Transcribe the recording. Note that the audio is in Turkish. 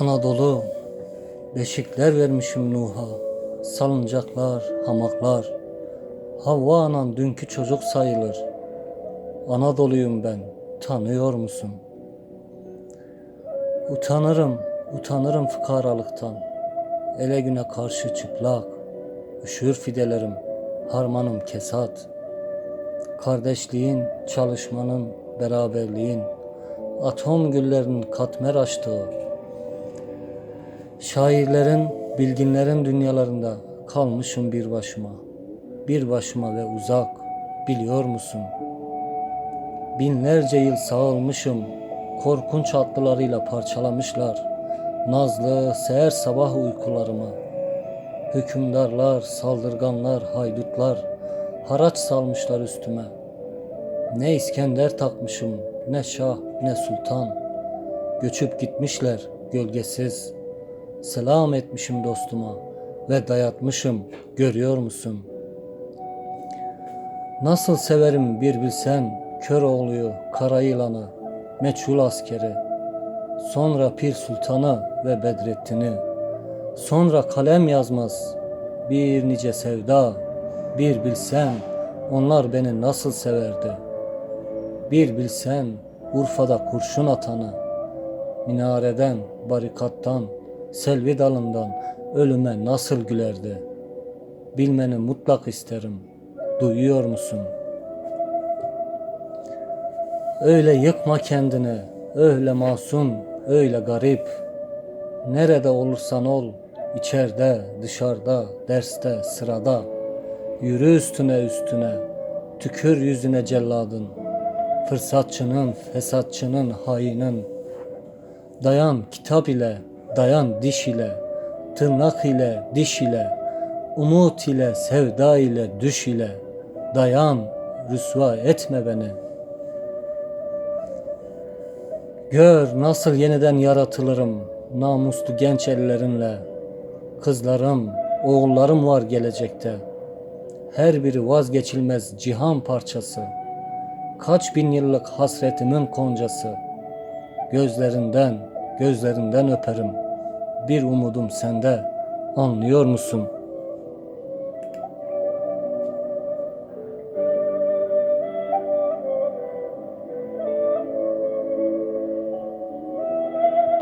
Anadolu, beşikler vermişim Nuh'a. Salıncaklar, hamaklar. Havva anan dünkü çocuk sayılır. Anadolu'yum ben, tanıyor musun? Utanırım, utanırım fıkaralıktan. Ele güne karşı çıplak. Üşür fidelerim, harmanım kesat. Kardeşliğin, çalışmanın, beraberliğin, atom güllerinin katmer açtığı, Şairlerin, bilginlerin dünyalarında kalmışım bir başıma. Bir başıma ve uzak, biliyor musun? Binlerce yıl sağılmışım, korkunç atlılarıyla parçalamışlar. Nazlı seher sabah uykularımı. Hükümdarlar, saldırganlar, haydutlar, haraç salmışlar üstüme. Ne İskender takmışım, ne şah, ne sultan. Göçüp gitmişler gölgesiz. Selam etmişim dostuma ve dayatmışım görüyor musun? Nasıl severim bir bilsen kör oğluyu, kara yılanı, meçhul askeri. Sonra Pir Sultan'ı ve Bedrettin'i. Sonra kalem yazmaz bir nice sevda. Bir bilsen onlar beni nasıl severdi. Bir bilsen Urfa'da kurşun atanı. Minareden, barikattan, selvi dalından ölüme nasıl gülerdi? Bilmeni mutlak isterim. Duyuyor musun? Öyle yıkma kendini, öyle masum, öyle garip. Nerede olursan ol, içeride, dışarıda, derste, sırada. Yürü üstüne üstüne, tükür yüzüne celladın. Fırsatçının, fesatçının, hainin. Dayan kitap ile, dayan diş ile, tırnak ile, diş ile, umut ile, sevda ile, düş ile. Dayan, rüsva etme beni. Gör nasıl yeniden yaratılırım namuslu genç ellerinle. Kızlarım, oğullarım var gelecekte. Her biri vazgeçilmez cihan parçası. Kaç bin yıllık hasretimin koncası. Gözlerinden, gözlerinden öperim. Bir umudum sende. Anlıyor musun?''